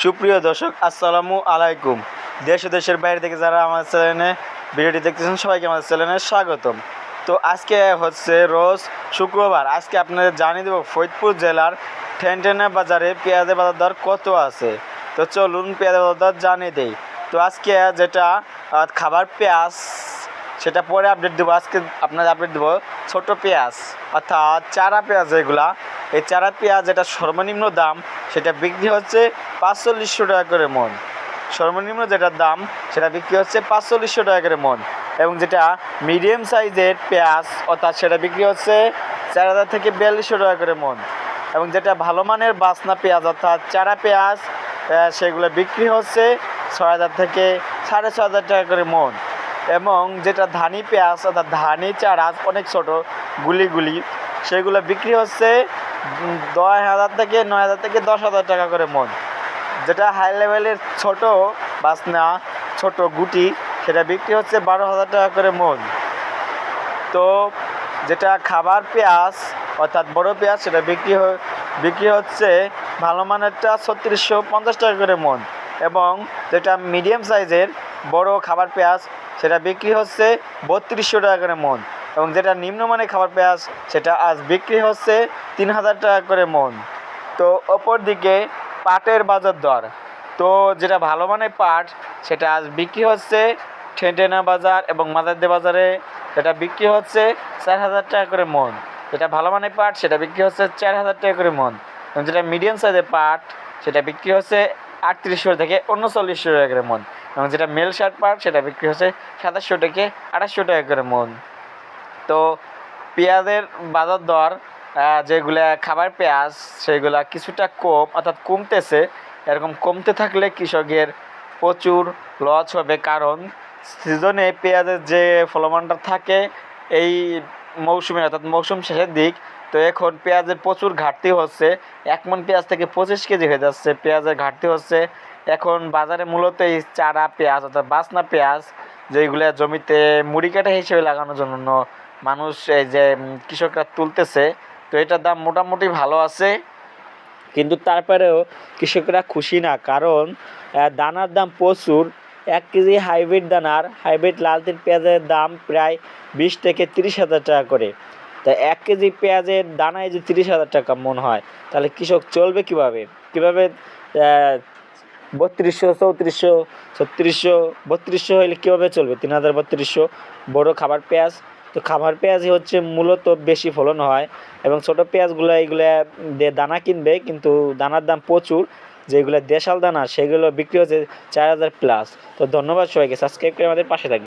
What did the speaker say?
সুপ্রিয় দর্শক, আসসালামু আলাইকুম। দেশ ও দেশের বাইরে থেকে যারা আমার চ্যানেলে ভিডিওটি দেখতেছেন, সবাইকে আমাদের চ্যানেলে স্বাগতম। তো আজকে হচ্ছে রোজ শুক্রবার, আজকে আপনাদের জানিয়ে দেবো ফরিদপুর জেলার ঠেনটেনা বাজারে পেঁয়াজের বাজার দর কত আছে। তো চলুন পেঁয়াজের বাজার দর জানিয়ে দেই। তো আজকে যেটা খাবার পেঁয়াজ, সেটা পরে আপডেট দেবো। আজকে আপনাদের আপডেট দেবো ছোট পেঁয়াজ, অর্থাৎ চারা পেঁয়াজ যেগুলা। এই চারা পেঁয়াজ যেটা সর্বনিম্ন দাম সেটা বিক্রি হচ্ছে পাঁচচল্লিশশো টাকা করে মন। সর্বনিম্ন যেটার দাম, সেটা বিক্রি হচ্ছে পাঁচচল্লিশশো টাকা করে মন। এবং যেটা মিডিয়াম সাইজের পেঁয়াজ, অর্থাৎ সেটা বিক্রি হচ্ছে চার হাজার থেকে বিয়াল্লিশশো টাকা করে মন। এবং যেটা ভালো মানের বাসনা পেঁয়াজ, অর্থাৎ চারা পেঁয়াজ সেগুলো বিক্রি হচ্ছে ছয় হাজার থেকে সাড়ে ছ হাজার টাকা করে মন। এবং যেটা ধানি পেঁয়াজ, অর্থাৎ ধানি চারা অনেক ছোট, গুলি গুলি, সেগুলো বিক্রি হচ্ছে দশ হাজার থেকে নয় হাজার থেকে দশ হাজার টাকা করে মন। যেটা হাই লেভেলের ছোট বাসনা ছোট গুটি, সেটা বিক্রি হচ্ছে বারো হাজার টাকা করে মন। তো যেটা খাবার পেঁয়াজ, অর্থাৎ বড় পেঁয়াজ, সেটা বিক্রি বিক্রি হচ্ছে ভালো মানেরটা ছত্রিশশো পঞ্চাশ টাকা করে মন। এবং যেটা মিডিয়াম সাইজের বড় খাবার পেঁয়াজ সেটা বিক্রি হচ্ছে বত্রিশশো টাকা করে মন। এবং যেটা নিম্নমানের খাবার পেঁয়াজ, সেটা আজ বিক্রি হচ্ছে তিন হাজার টাকা করে মন। তো অপর দিকে পাটের বাজার দর। তো যেটা ভালো মানের পাট, সেটা আজ বিক্রি হচ্ছে ঠেনটেনা বাজার এবং মাদারদে বাজারে। সেটা বিক্রি হচ্ছে চার হাজার টাকা করে মন। যেটা ভালো মানের পাট, সেটা বিক্রি হচ্ছে চার হাজার টাকা করে মন। এবং যেটা মিডিয়াম সাইজের পাট, সেটা বিক্রি হচ্ছে আটত্রিশশো থেকে উনচল্লিশশো টাকা করে মন। এবং যেটা মেল শার্ট পাট সেটা বিক্রি হচ্ছে সাতাশশো থেকে আঠাশশো টাকা করে মন। তো পেঁয়াজের বাজার দর যেগুলা খাবার পেঁয়াজ, সেগুলা কিছুটা কম, অর্থাৎ কমতেছে। এরকম কমতে থাকলে কৃষকের প্রচুর লস হবে। কারণ সিজনে পেঁয়াজের যে ফলমানটা থাকে, এই মৌসুমে অর্থাৎ মৌসুম শেষের দিক। তো এখন পেঁয়াজের প্রচুর ঘাটতি হচ্ছে। এক মন পেঁয়াজ থেকে পঁচিশ কেজি হয়ে যাচ্ছে, পেঁয়াজের ঘাটতি হচ্ছে। এখন বাজারে মূলত এই চারা পেঁয়াজ, অর্থাৎ বাসনা পেঁয়াজ যেগুলো জমিতে মুড়ি কাটা হিসেবে লাগানোর জন্য মানুষ এই যে কৃষকরা তুলতেছে, তো এটার দাম মোটামুটি ভালো আছে। কিন্তু তারপরেও কৃষকরা খুশি না, কারণ দানার দাম প্রচুর। এক কেজি হাইব্রিড দানার হাইব্রিড লাল তিল পেঁয়াজের দাম প্রায় বিশ থেকে তিরিশ হাজার টাকা করে। তা এক কেজি পেঁয়াজের দানায় যদি তিরিশ হাজার টাকা মন হয়, তাহলে কৃষক চলবে কীভাবে? কীভাবে বত্রিশশো, চৌত্রিশশো, ছত্রিশশো, বত্রিশশো হলে কীভাবে চলবে? তিন হাজার বত্রিশশো, বড়ো খাবার পেঁয়াজ। তো খাবার পেঁয়াজই হচ্ছে মূলত বেশি ফলন হয় এবং ছোটো পেঁয়াজগুলো, এইগুলো দিয়ে দানা কিনবে, কিন্তু দানার দাম প্রচুর। যেগুলো দেশাল দানা, সেগুলো বিক্রি হচ্ছে চার হাজার প্লাস তো ধন্যবাদ সবাইকে সাবস্ক্রাইব করে আমাদের পাশে থাকবে